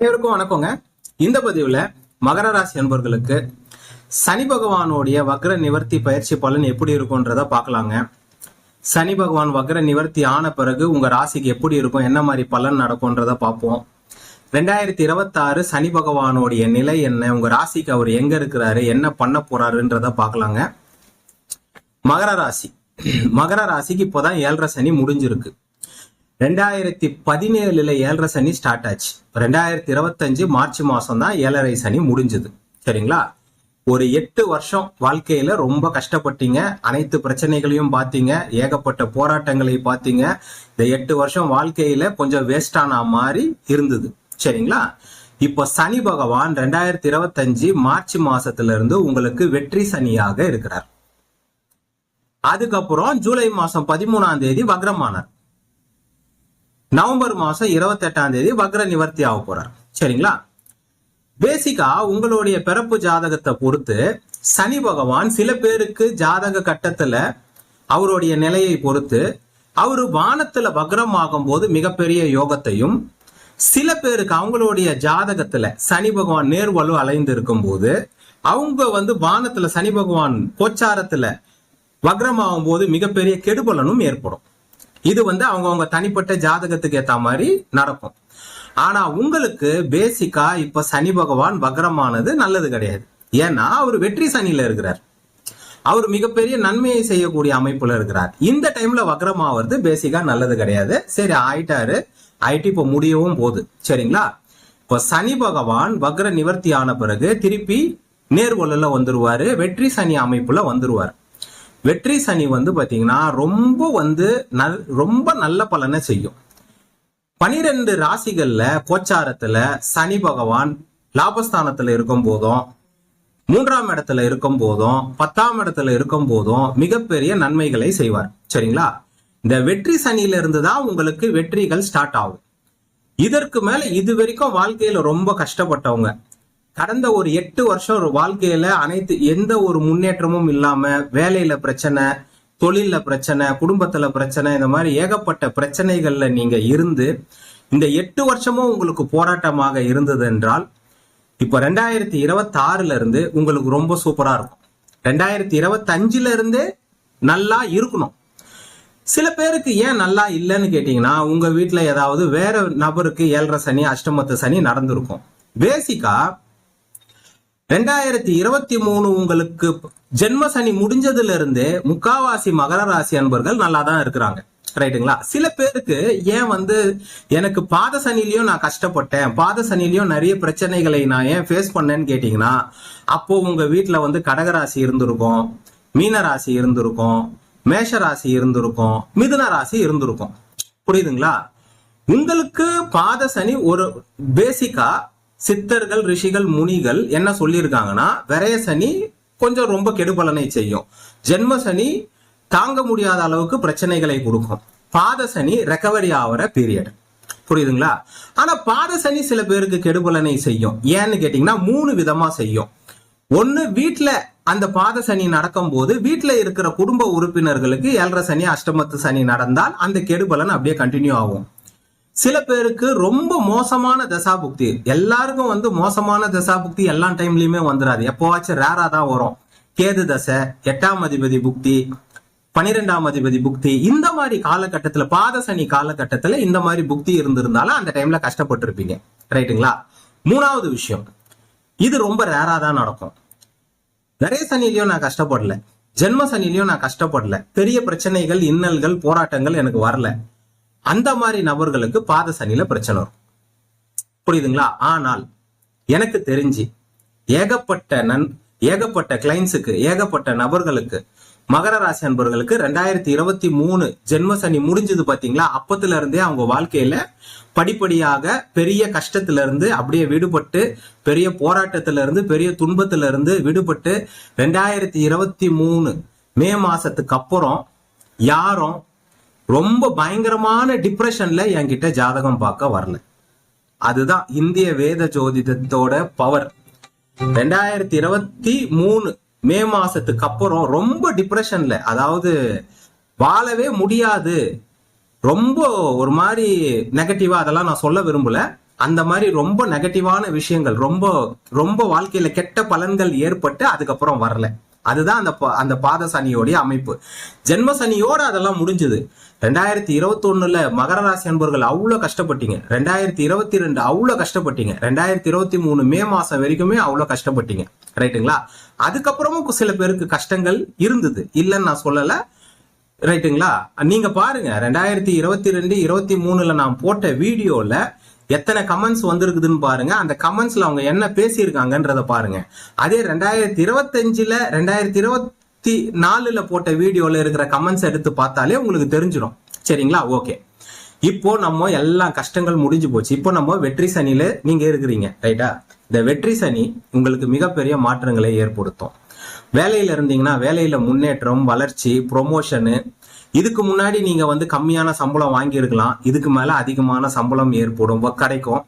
அனைவருக்கும் வணக்கங்க. இந்த பதிவுல மகர ராசி அன்பர்களுக்கு சனி பகவானுடைய வக்ர நிவர்த்தி பயிற்சி பலன் எப்படி இருக்கும்ன்றத பார்க்கலாங்க. சனி பகவான் வக்ர நிவர்த்தி ஆன பிறகு உங்க ராசிக்கு எப்படி இருக்கும் என்ன மாதிரி பலன் நடக்கும்ன்றத பார்ப்போம். ரெண்டாயிரத்தி இருபத்தாறு சனி பகவானுடைய நிலை என்ன உங்க ராசிக்கு அவர் எங்க இருக்கிறாரு என்ன பண்ண போறாருன்றத பார்க்கலாங்க. மகர ராசி. மகர ராசிக்கு இப்போதான் ஏழரை சனி முடிஞ்சிருக்கு. ரெண்டாயிரத்தி பதினேழுல ஏழரை சனி ஸ்டார்ட் ஆச்சு. ரெண்டாயிரத்தி இருபத்தஞ்சு மார்ச் மாசம் தான் ஏழரை சனி முடிஞ்சது. சரிங்களா? ஒரு எட்டு வருஷம் வாழ்க்கையில ரொம்ப கஷ்டப்பட்டீங்க. அனைத்து பிரச்சனைகளையும் பார்த்தீங்க. ஏகப்பட்ட போராட்டங்களை பார்த்தீங்க. இந்த எட்டு வருஷம் வாழ்க்கையில கொஞ்சம் வேஸ்டான மாதிரி இருந்தது. சரிங்களா? இப்போ சனி பகவான் ரெண்டாயிரத்தி இருபத்தஞ்சு மார்ச் மாசத்துல இருந்து உங்களுக்கு வெற்றி சனியாக இருக்கிறார். அதுக்கப்புறம் ஜூலை மாசம் பதிமூணாம் தேதி வக்ரமானார். நவம்பர் மாசம் இருபத்தி எட்டாம் தேதி வக்ர நிவர்த்தி ஆக போறார். சரிங்களா? பேசிக்கா உங்களுடைய பிறப்பு ஜாதகத்தை பொறுத்து சனி பகவான் சில பேருக்கு ஜாதக கட்டத்துல அவருடைய நிலையை பொறுத்து அவரு வானத்துல வக்ரம் ஆகும்போது மிகப்பெரிய யோகத்தையும் சில பேருக்கு அவங்களுடைய ஜாதகத்துல சனி பகவான் நேர்வலு அலைந்து இருக்கும் போது அவங்க வந்து வானத்துல சனி பகவான் கோச்சாரத்துல வக்ரமாகும் போது மிகப்பெரிய கெடுபலனும் ஏற்படும். இது வந்து அவங்கவுங்க தனிப்பட்ட ஜாதகத்துக்கு ஏற்ற மாதிரி நடக்கும். ஆனா உங்களுக்கு பேசிக்கா இப்ப சனி பகவான் வக்ரமானது நல்லது கிடையாது. ஏன்னா அவர் வெற்றி சனியில இருக்கிறார். அவர் மிகப்பெரிய நன்மையை செய்யக்கூடிய அமைப்புல இருக்கிறார். இந்த டைம்ல வக்ரமாவது பேசிக்கா நல்லது கிடையாது. சரி ஆயிட்டாரு. ஆயிட்டு இப்ப முடியவும் போகுது. சரிங்களா? இப்ப சனி பகவான் வக்ர நிவர்த்தி ஆன பிறகு திருப்பி நேர்கொள்ளல வந்துருவாரு. வெற்றி சனி அமைப்புல வந்துருவார். வெற்றி சனி வந்து பார்த்தீங்கன்னா ரொம்ப வந்து நல் ரொம்ப நல்ல பலனை செய்யும். பனிரெண்டு ராசிகள்ல கோச்சாரத்துல சனி பகவான் லாபஸ்தானத்துல இருக்கும் போதும் மூன்றாம் இடத்துல இருக்கும் போதும் பத்தாம் இடத்துல இருக்கும் போதும் மிகப்பெரிய நன்மைகளை செய்வார். சரிங்களா? இந்த வெற்றி சனியில இருந்து தான் உங்களுக்கு வெற்றிகள் ஸ்டார்ட் ஆகும். இதற்கு மேல இது வரைக்கும் வாழ்க்கையில ரொம்ப கஷ்டப்பட்டவங்க. கடந்த ஒரு எட்டு வருஷம் ஒரு வாழ்க்கையில அனைத்து எந்த ஒரு முன்னேற்றமும் இல்லாம வேலையில பிரச்சனை தொழில்ல பிரச்சனை குடும்பத்துல பிரச்சனை இந்த மாதிரி ஏகப்பட்ட பிரச்சனைகள்ல நீங்க இருந்து இந்த எட்டு வருஷமும் உங்களுக்கு போராட்டமாக இருந்தது என்றால் இப்ப ரெண்டாயிரத்தி இருபத்தி ஆறுல இருந்து உங்களுக்கு ரொம்ப சூப்பரா இருக்கும். ரெண்டாயிரத்தி இருபத்தி அஞ்சுல நல்லா இருக்கணும். சில பேருக்கு ஏன் நல்லா இல்லைன்னு கேட்டீங்கன்னா உங்க வீட்டுல ஏதாவது வேற நபருக்கு ஏழரை சனி அஷ்டமத்து சனி நடந்திருக்கும். பேசிக்கா ரெண்டாயிரத்தி இருபத்தி மூணு உங்களுக்கு ஜென்ம சனி முடிஞ்சதுல இருந்தே முக்காவாசி மகர ராசி அன்பர்கள் நல்லா தான் இருக்கிறாங்க. ரைட்டுங்களா? சில பேருக்கு ஏன் வந்து எனக்கு பாத சனிலையும் நான் கஷ்டப்பட்டேன் பாத சனிலையும் நிறைய பிரச்சனைகளை நான் ஏன் ஃபேஸ் பண்ணேன்னு கேட்டீங்கன்னா அப்போ உங்க வீட்டுல வந்து கடகராசி இருந்திருக்கும் மீன ராசி இருந்திருக்கும் மேஷ ராசி இருந்திருக்கும் மிதுன ராசி இருந்திருக்கும். புரியுதுங்களா? உங்களுக்கு பாத சனி ஒரு பேசிக்கா சித்தர்கள் ரிஷிகள் முனிகள் என்ன சொல்லியிருக்காங்கன்னா விரைய சனி கொஞ்சம் ரொம்ப கெடுபலனை செய்யும். ஜென்ம சனி தாங்க முடியாத அளவுக்கு பிரச்சனைகளை கொடுக்கும். பாத சனி ரெக்கவரி ஆகிற பீரியட் புரியுதுங்களா? ஆனா பாத சனி சில பேருக்கு கெடுபலனை செய்யும். ஏன்னு கேட்டீங்கன்னா மூணு விதமா செய்யும். ஒண்ணு வீட்டுல அந்த பாத சனி நடக்கும் போது வீட்டுல இருக்கிற குடும்ப உறுப்பினர்களுக்கு ஏழரை சனி அஷ்டமத்து சனி நடந்தால் அந்த கெடுபலன் அப்படியே கண்டினியூ ஆகும். சில பேருக்கு ரொம்ப மோசமான தசாபுக்தி. எல்லாருக்கும் வந்து மோசமான தசாபுக்தி எல்லா டைம்லயுமே வந்துடாது எப்போவாச்சும் ரேரா தான் வரும். கேது தசை எட்டாம் அதிபதி புக்தி பனிரெண்டாம் அதிபதி புக்தி இந்த மாதிரி காலகட்டத்துல பாத சனி காலகட்டத்துல இந்த மாதிரி புக்தி இருந்திருந்தாலும் அந்த டைம்ல கஷ்டப்பட்டு இருப்பீங்க ரைட்டுங்களா மூணாவது விஷயம். இது ரொம்ப ரேரா தான் நடக்கும். நிறைய சனிலையும் நான் கஷ்டப்படல. ஜென்ம சனிலையும் நான் கஷ்டப்படல. பெரிய பிரச்சனைகள் இன்னல்கள் போராட்டங்கள் எனக்கு வரல. அந்த மாதிரி நபர்களுக்கு பாத சனியில பிரச்சனை வரும். புரியுதுங்களா? ஆனால் எனக்கு தெரிஞ்சு ஏகப்பட்ட நன் ஏகப்பட்ட கிளைண்ட்ஸுக்கு ஏகப்பட்ட நபர்களுக்கு மகர ராசி அன்பர்களுக்கு ரெண்டாயிரத்தி இருபத்தி மூணு ஜென்ம சனி முடிஞ்சது பாத்தீங்களா? அப்பத்துல இருந்தே அவங்க வாழ்க்கையில படிப்படியாக பெரிய கஷ்டத்துல இருந்து அப்படியே விடுபட்டு பெரிய போராட்டத்துல இருந்து பெரிய துன்பத்துல இருந்து விடுபட்டு ரெண்டாயிரத்தி இருபத்தி மூணு மே மாசத்துக்கு அப்புறம் யாரும் ரொம்ப பயங்கரமான டிப்ரெஷன்ல என்கிட்ட ஜாதகம் பார்க்க வரல. அதுதான் இந்திய வேத ஜோதிடத்தோட பவர் ரெண்டாயிரத்தி இருபத்தி மூணு மே மாசத்துக்கு அப்புறம் ரொம்ப டிப்ரெஷன்ல அதாவது வாழவே முடியாது. ரொம்ப ஒரு மாதிரி நெகட்டிவா அதெல்லாம் நான் சொல்ல விரும்பல. அந்த மாதிரி ரொம்ப நெகட்டிவான விஷயங்கள் ரொம்ப ரொம்ப வாழ்க்கையில கெட்ட பலன்கள் ஏற்பட்டு அதுக்கப்புறம் வரல. அதுதான் அந்த அந்த பாத சனியோடைய அமைப்பு. ஜென்ம சனியோட அதெல்லாம் முடிஞ்சது. ரெண்டாயிரத்தி இருபத்தொன்னுல மகர ராசி அன்பர்கள் அவ்வளவு கஷ்டப்பட்டீங்க. ரெண்டாயிரத்தி இருபத்தி ரெண்டு அவ்வளவு கஷ்டப்பட்டீங்க. ரெண்டாயிரத்தி இருபத்தி மூணு மே மாசம் வரைக்குமே அவ்வளவு கஷ்டப்பட்டீங்க. ரைட்டுங்களா? அதுக்கப்புறமும் சில பேருக்கு கஷ்டங்கள் இருந்தது. இல்லைன்னு நான் சொல்லல. ரைட்டுங்களா? நீங்க பாருங்க. ரெண்டாயிரத்தி இருபத்தி ரெண்டு இருபத்தி மூணுல நான் போட்ட வீடியோல எத்தனை கமெண்ட்ஸ் வந்திருக்குதுன்னு பாருங்க. அந்த கமெண்ட்ஸ்ல அவங்க என்ன பேசியிருக்காங்கன்றத பாருங்க. அதே ரெண்டாயிரத்தி இருபத்தஞ்சுல ரெண்டாயிரத்தி இருபத்தி நாலுல போட்ட வீடியோல இருக்கிற கமெண்ட்ஸ் எடுத்து பார்த்தாலே உங்களுக்கு தெரிஞ்சிடும். சரிங்களா? ஓகே இப்போ நம்ம எல்லா கஷ்டங்கள் முடிஞ்சு போச்சு. இப்போ நம்ம வெற்றி சனியில நீங்க இருக்கிறீங்க. ரைட்டா இந்த வெற்றி சனி உங்களுக்கு மிகப்பெரிய மாற்றங்களை ஏற்படுத்தும். வேலையில இருந்தீங்கன்னா வேலையில முன்னேற்றம் வளர்ச்சி ப்ரொமோஷனு இதுக்கு முன்னாடி நீங்க வந்து கம்மியான சம்பளம் வாங்கியிருக்கலாம். இதுக்கு மேல அதிகமான சம்பளம் ஏற்படும். கிடைக்கும்.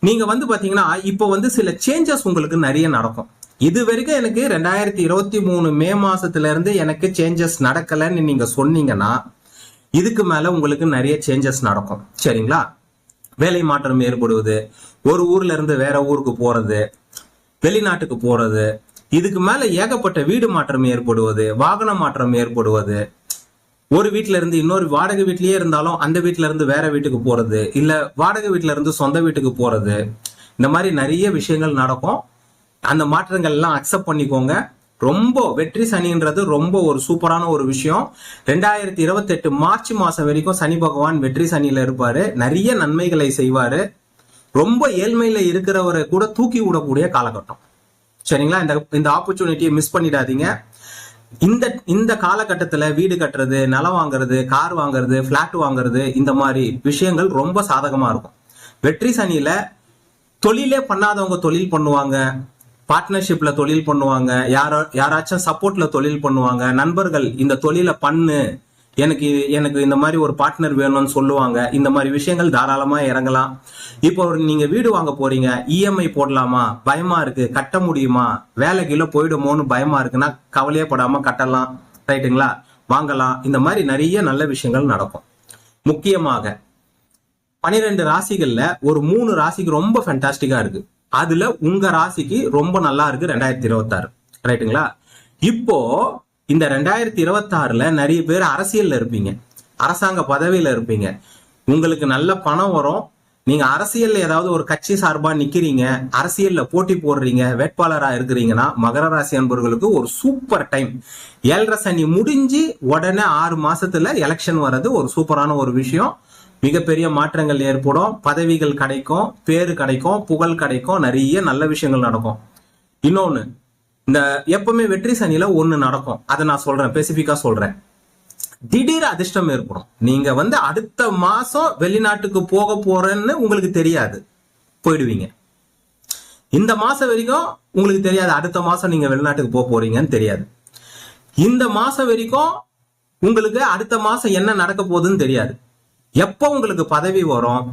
நீங்க வந்து பாத்தீங்கன்னா இப்போ வந்து சில சேஞ்சஸ் உங்களுக்கு நிறைய நடக்கும். இது வரைக்கும் எனக்கு ரெண்டாயிரத்தி இருபத்தி மூணு மே மாசத்துல இருந்து எனக்கு சேஞ்சஸ் நடக்கலைன்னு நீங்க சொன்னீங்கன்னா இதுக்கு மேல உங்களுக்கு நிறைய சேஞ்சஸ் நடக்கும். சரிங்களா? வேலை மாற்றம் ஏற்படுவது ஒரு ஊர்ல இருந்து வேற ஊருக்கு போறது வெளிநாட்டுக்கு போறது இதுக்கு மேல ஏகப்பட்ட வீடு மாற்றம் ஏற்படுவது வாகன மாற்றம் ஏற்படுவது ஒரு வீட்ல இருந்து இன்னொரு வாடகை வீட்லயே இருந்தாலும் அந்த வீட்ல இருந்து வேற வீட்டுக்கு போறது இல்ல வாடகை வீட்ல இருந்து சொந்த வீட்டுக்கு போறது இந்த மாதிரி நிறைய விஷயங்கள் நடக்கும். அந்த மாற்றங்கள் எல்லாம் அக்செப்ட் பண்ணிக்கோங்க. ரொம்ப வெற்றி சனின்றது ரொம்ப ஒரு சூப்பரான ஒரு விஷயம். ரெண்டாயிரத்தி இருபத்தெட்டு மார்ச் மாசம் வரைக்கும் சனி பகவான் வெற்றி சனியில இருப்பாரு. நிறைய நன்மைகளை செய்வாரு. ரொம்ப ஏழ்மையில இருக்கிறவரை கூட தூக்கி விடக்கூடிய காலகட்டம். சரிங்களா? இந்த இந்த ஆப்பர்ச்சுனிட்டியை மிஸ் பண்ணிடாதீங்க. இந்த இந்த காலகட்டத்தில் வீடு கட்டுறது நிலம் வாங்குறது கார் வாங்குறது ஃப்ளாட் வாங்குறது இந்த மாதிரி விஷயங்கள் ரொம்ப சாதகமாக இருக்கும். வெற்றி சனியில் தொழிலே பண்ணாதவங்க தொழில் பண்ணுவாங்க. பார்ட்னர்ஷிப்பில் தொழில் பண்ணுவாங்க. யாரோ யாராச்சும் சப்போர்ட்டில் தொழில் பண்ணுவாங்க. நண்பர்கள் இந்த தொழிலை பண்ணு. எனக்கு எனக்கு இந்த மாதிரி ஒரு பார்ட்னர் வேணும்னு சொல்லுவாங்க. இந்த மாதிரி விஷயங்கள் தாராளமாக இறங்கலாம். இப்போ நீங்க வீடு வாங்க போறீங்க இஎம்ஐ போடலாமா? பயமா இருக்கு. கட்ட முடியுமா? வேலை கீழே போயிடுமோன்னு பயமா இருக்குன்னா கவலையே படாம கட்டலாம். ரைட்டுங்களா? வாங்கலாம். இந்த மாதிரி நிறைய நல்ல விஷயங்கள் நடக்கும். முக்கியமாக பனிரெண்டு ராசிகள்ல ஒரு மூணு ராசிக்கு ரொம்ப ஃபேண்டாஸ்டிக்கா இருக்கு. அதுல உங்க ராசிக்கு ரொம்ப நல்லா இருக்கு ரெண்டாயிரத்தி இருபத்தாறு. ரைட்டுங்களா? இப்போ இந்த ரெண்டாயிரத்தி இருபத்தாறுல நிறைய பேர் அரசியல்ல இருப்பீங்க. அரசாங்க பதவியில இருப்பீங்க. உங்களுக்கு நல்ல பணம் வரும். நீங்க அரசியல்ல ஏதாவது ஒரு கட்சி சார்பா நிக்கிறீங்க அரசியல்ல போட்டி போடுறீங்க வேட்பாளரா இருக்கிறீங்கன்னா மகர ராசி அன்பர்களுக்கு ஒரு சூப்பர் டைம். ஏழரை சனி முடிஞ்சு உடனே ஆறு மாசத்துல எலெக்ஷன் வர்றது ஒரு சூப்பரான ஒரு விஷயம். மிகப்பெரிய மாற்றங்கள் ஏற்படும். பதவிகள் கிடைக்கும் பேரு கிடைக்கும் புகழ் கிடைக்கும் நிறைய நல்ல விஷயங்கள் நடக்கும். இன்னொன்னு இந்த எப்பவுமே வெற்றி சனியில ஒண்ணு நடக்கும். அதை நான் சொல்றேன் பெசிபிக்கா சொல்றேன். திடீர் அதிர்ஷ்டம் ஏற்படும். நீங்க வந்து அடுத்த மாசம் வெளிநாட்டுக்கு போக போறேன்னு உங்களுக்கு தெரியாது. போயிடுவீங்க. இந்த மாசம் வரைக்கும் உங்களுக்கு தெரியாது அடுத்த மாசம் நீங்க வெளிநாட்டுக்கு போக போறீங்கன்னு தெரியாது. இந்த மாசம் வரைக்கும் உங்களுக்கு அடுத்த மாசம் என்ன நடக்க போகுதுன்னு தெரியாது. எப்போ உங்களுக்கு பதவி வரும்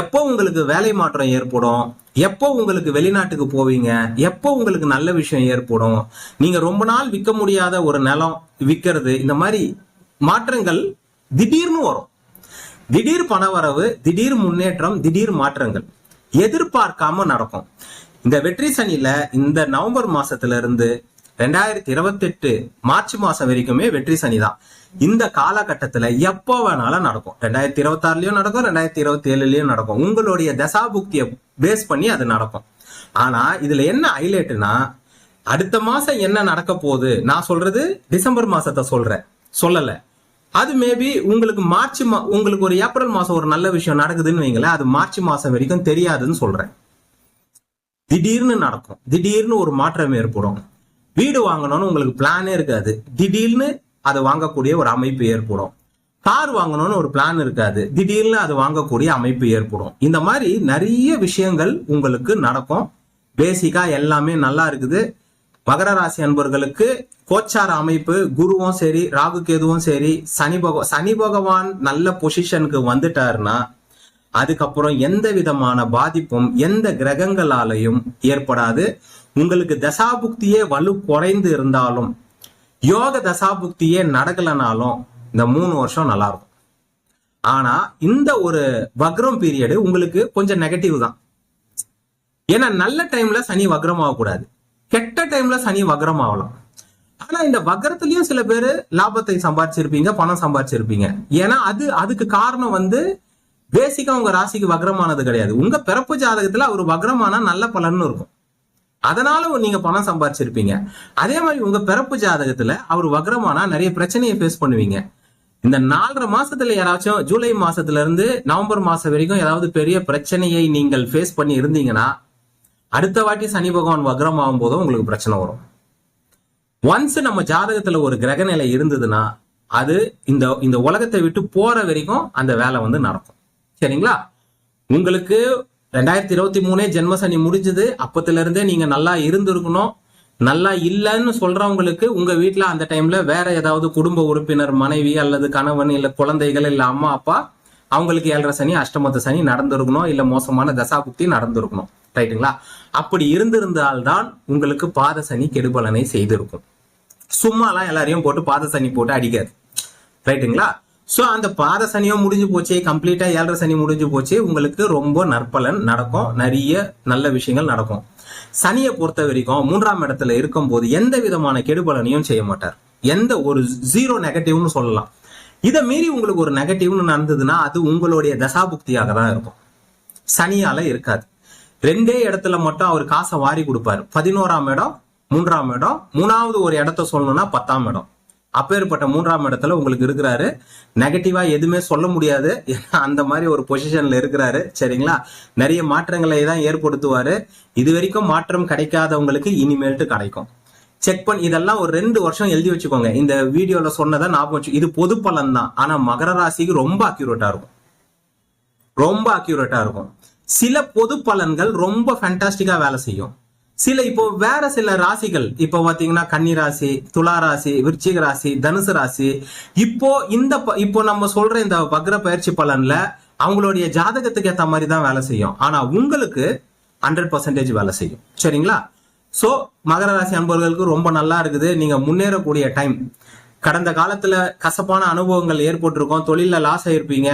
எப்போ உங்களுக்கு வேலை மாற்றம் ஏற்படும் எப்போ உங்களுக்கு வெளிநாட்டுக்கு போவீங்க? எப்போ உங்களுக்கு நல்ல விஷயம் ஏற்படும்? நீங்க ரொம்ப நாள் விற்க முடியாத ஒரு நிலம் விற்கிறது இந்த மாதிரி மாற்றங்கள் திடீர்னு வரும். திடீர் பணவரவு திடீர் முன்னேற்றம் திடீர் மாற்றங்கள் எதிர்பார்க்காம நடக்கும். இந்த வெற்றி சனியில இந்த நவம்பர் மாசத்துல இருந்து ரெண்டாயிரத்தி இருபத்தெட்டு மார்ச் மாசம் வரைக்குமே வெற்றி சனி தான் இந்த காலகட்டத்துல எப்போ வேணாலும் நடக்கும். ரெண்டாயிரத்தி இருபத்தி ஆறுலயும் நடக்கும் ரெண்டாயிரத்தி இருபத்தி ஏழுலயும் நடக்கும். உங்களுடைய தசாபுக்தியை பேஸ் பண்ணி அது நடக்கும். ஆனா இதுல என்ன ஹைலைட்னா அடுத்த மாசம் என்ன நடக்க போகுது? நான் சொல்றது டிசம்பர் மாசத்தை சொல்றேன். சொல்லல. அது மேபி உங்களுக்கு மார்ச் மா உங்களுக்கு ஒரு ஏப்ரல் மாசம் ஒரு நல்ல விஷயம் நடக்குதுன்னு வைங்களேன் அது மார்ச் மாசம் வரைக்கும் தெரியாதுன்னு சொல்றேன். திடீர்னு நடக்கும். திடீர்னு ஒரு மாற்றம் ஏற்படும். வீடு வாங்கணும்னு உங்களுக்கு பிளானே இருக்காது. திடீர்னு அதை வாங்கக்கூடிய ஒரு அமைப்பு ஏற்படும். கார் வாங்கணும்னு ஒரு பிளான் இருக்காது. திடீர்னு அது வாங்கக்கூடிய அமைப்பு ஏற்படும். இந்த மாதிரி நிறைய விஷயங்கள் உங்களுக்கு நடக்கும். பேசிக்கா எல்லாமே நல்லா இருக்குது. மகர ராசி அன்பர்களுக்கு கோச்சார அமைப்பு குருவும் சரி ராகு கேதுவும் சரி சனி பகவான் சனி பகவான் நல்ல பொசிஷனுக்கு வந்துட்டாருன்னா அதுக்கப்புறம் எந்த விதமான பாதிப்பும் எந்த கிரகங்களாலையும் ஏற்படாது. உங்களுக்கு தசாபுக்தியே வலு குறைந்து இருந்தாலும் யோக தசாபுக்தியே நடக்கலனாலும் இந்த மூணு வருஷம் நல்லா இருக்கும் ஆனா இந்த ஒரு வக்ரம் பீரியடு உங்களுக்கு கொஞ்சம் நெகட்டிவ் தான். ஏன்னா நல்ல டைம்ல சனி வக்ரம் ஆகக்கூடாது கெட்ட டைம்ல சனி வக்ரம் ஆகலாம் ஆனா இந்த வக்ரத்துலயும் சில பேர் லாபத்தை சம்பாதிச்சிருப்பீங்க பணம் சம்பாதிச்சிருப்பீங்க. ஏன்னா அது அதுக்கு காரணம் வந்து பேசிக்கா உங்க ராசிக்கு வக்ரமானது கிடையாது. உங்க பிறப்பு ஜாதகத்துல அவர் வக்ரமானா நல்ல பலன்னு இருக்கும். அதனால நீங்க பணம் சம்பாதிச்சிருப்பீங்க அதே மாதிரி உங்க பிறப்பு ஜாதகத்துல அவர் வக்ரமானா நிறைய பிரச்சனையை ஃபேஸ் பண்ணுவீங்க. இந்த நாலரை மாசத்துல யாராச்சும் ஜூலை மாசத்துல இருந்து நவம்பர் மாசம் வரைக்கும் ஏதாவது பெரிய பிரச்சனையை நீங்கள் ஃபேஸ் பண்ணி இருந்தீங்கன்னா அடுத்த வாட்டி சனி பகவான் வக்ரம் ஆகும் போதும் உங்களுக்கு பிரச்சனை வரும். ஒன்ஸ் நம்ம ஜாதகத்துல ஒரு கிரக நிலை இருந்ததுன்னா அது இந்த இந்த உலகத்தை விட்டு போற வரைக்கும் அந்த வேலை வந்து நடக்கும். சரிங்களா? உங்களுக்கு ரெண்டாயிரத்தி இருபத்தி மூணே ஜென்மசனி முடிஞ்சது. அப்பத்துல இருந்தே நீங்க நல்லா இருந்திருக்கணும். நல்லா இல்லைன்னு சொல்றவங்களுக்கு உங்க வீட்டுல அந்த டைம்ல வேற ஏதாவது குடும்ப உறுப்பினர் மனைவி அல்லது கணவன் இல்ல குழந்தைகள் இல்ல அம்மா அப்பா அவங்களுக்கு ஏழரை சனி அஷ்டமத்து சனி நடந்திருக்கணும். இல்ல மோசமான தசாபுக்தி நடந்திருக்கணும். ரைட்டுங்களா? அப்படி இருந்திருந்தால்தான் உங்களுக்கு பாத சனி கெடுபலனை செய்திருக்கும். சும்மாலாம் எல்லாரையும் போட்டு பாத சனி போட்டு அடிக்காது. ரைட்டுங்களா? ஸோ அந்த பாத சனியும் முடிஞ்சு போச்சு கம்ப்ளீட்டாக ஏழரை சனி முடிஞ்சு போச்சு உங்களுக்கு ரொம்ப நற்பலன் நடக்கும். நிறைய நல்ல விஷயங்கள் நடக்கும். சனியை பொறுத்த வரைக்கும் மூன்றாம் இடத்துல இருக்கும்போது எந்த விதமான கெடுபலனையும் செய்ய மாட்டார். எந்த ஒரு ஜீரோ நெகட்டிவ்னு சொல்லலாம். இதை மீறி உங்களுக்கு ஒரு நெகட்டிவ்னு நடந்ததுன்னா அது உங்களுடைய தசாபுக்தியாக தான் இருக்கும். சனியால இருக்காது. ரெண்டே இடத்துல மட்டும் அவர் காசை வாரி கொடுப்பாரு. பதினோராம் இடம் மூன்றாம் இடம் மூணாவது ஒரு இடத்த சொல்லணும்னா பத்தாம் இடம். அப்பேற்பட்ட மூன்றாம் இடத்துல உங்களுக்கு இருக்கிறாரு. நெகட்டிவா எதுவுமே சொல்ல முடியாது. ஏன்னா அந்த மாதிரி ஒரு பொசிஷன்ல இருக்கிறாரு. சரிங்களா? நிறைய மாற்றங்களை தான் ஏற்படுத்துவாரு. இது வரைக்கும் மாற்றம் கிடைக்காதவங்களுக்கு இனிமேல்ட்டு கிடைக்கும். செக் பண்ணி இதெல்லாம் ஒரு ரெண்டு வருஷம் எழுதி வச்சுக்கோங்க. இந்த வீடியோல சொன்னதை ஞாபகம் வச்சு இது பொது பலன் தான். ஆனா மகர ராசிக்கு ரொம்ப அக்யூரேட்டா இருக்கும். ரொம்ப அக்யூரேட்டா இருக்கும். சில பொது பலன்கள் ரொம்ப ஃபேண்டாஸ்டிக்கா வேலை செய்யும். சில இப்போ வேற சில ராசிகள் இப்போ பாத்தீங்கன்னா கன்னி ராசி துலா ராசி விருச்சிக ராசி தனுசு ராசி இப்போ இந்த ப- இப்போ நம்ம சொல்ற இந்த வக்ர பயிற்சி பலன்ல அவங்களுடைய ஜாதகத்துக்கு ஏத்த மாதிரி தான் வேலை செய்யும். ஆனா உங்களுக்கு ஹண்ட்ரட் பர்சன்டேஜ் வேலை செய்யும். சரிங்களா? சோ மகர ராசி அன்பர்களுக்கு ரொம்ப நல்லா இருக்குது. நீங்க முன்னேறக்கூடிய டைம் கடந்த காலத்துல கசப்பான அனுபவங்கள் ஏற்பட்டிருக்கும். தொழில லாஸ் ஆயிருப்பீங்க.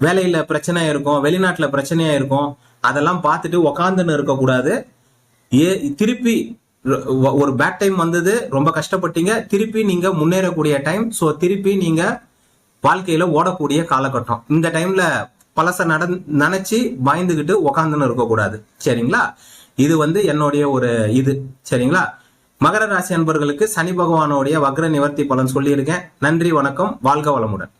வேலையில பிரச்சனையா இருக்கும். வெளிநாட்டுல பிரச்சனையா இருக்கும். அதெல்லாம் பார்த்துட்டு உக்காந்துன்னு இருக்கக்கூடாது. ஏ திருப்பி ஒரு பேட் டைம் வந்தது ரொம்ப கஷ்டப்பட்டீங்க திருப்பி நீங்க முன்னேறக்கூடிய டைம் ஸோ திருப்பி நீங்க வாழ்க்கையில ஓடக்கூடிய காலகட்டம். இந்த டைம்ல பழச நட நினைச்சு பயந்துகிட்டு உக்காந்துன்னு இருக்கக்கூடாது. சரிங்களா? இது வந்து என்னுடைய ஒரு இது. சரிங்களா? மகர ராசி அன்பர்களுக்கு சனி பகவானுடைய வக்ர நிவர்த்தி பலன் சொல்லியிருக்கேன். நன்றி வணக்கம் வாழ்க வளமுடன்.